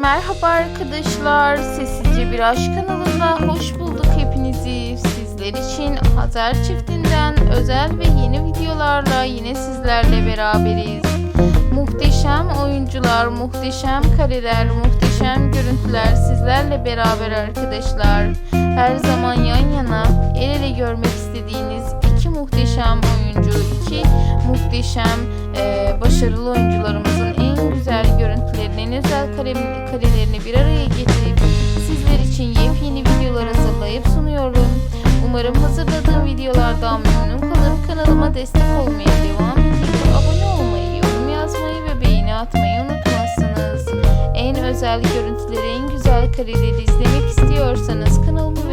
Merhaba arkadaşlar, Sessizce Bir Aşk kanalında hoş bulduk hepinizi. Sizler için Hazar çiftinden özel ve yeni videolarla yine sizlerle beraberiz. Muhteşem oyuncular, muhteşem kareler, muhteşem görüntüler sizlerle beraber arkadaşlar. Her zaman yan yana, el ele görmek istediğiniz iki muhteşem oyuncu, iki muhteşem e, başarılı oyuncularımızın görüntülerini, en özel karelerini bir araya getirip sizler için yepyeni videolar hazırlayıp sunuyorum. Umarım hazırladığım videolardan memnun kalır. Kanalıma destek olmaya devam edip abone olmayı, yorum yazmayı ve beğeni atmayı unutmazsınız. En özel görüntüleri, en güzel kareleri izlemek istiyorsanız kanalımı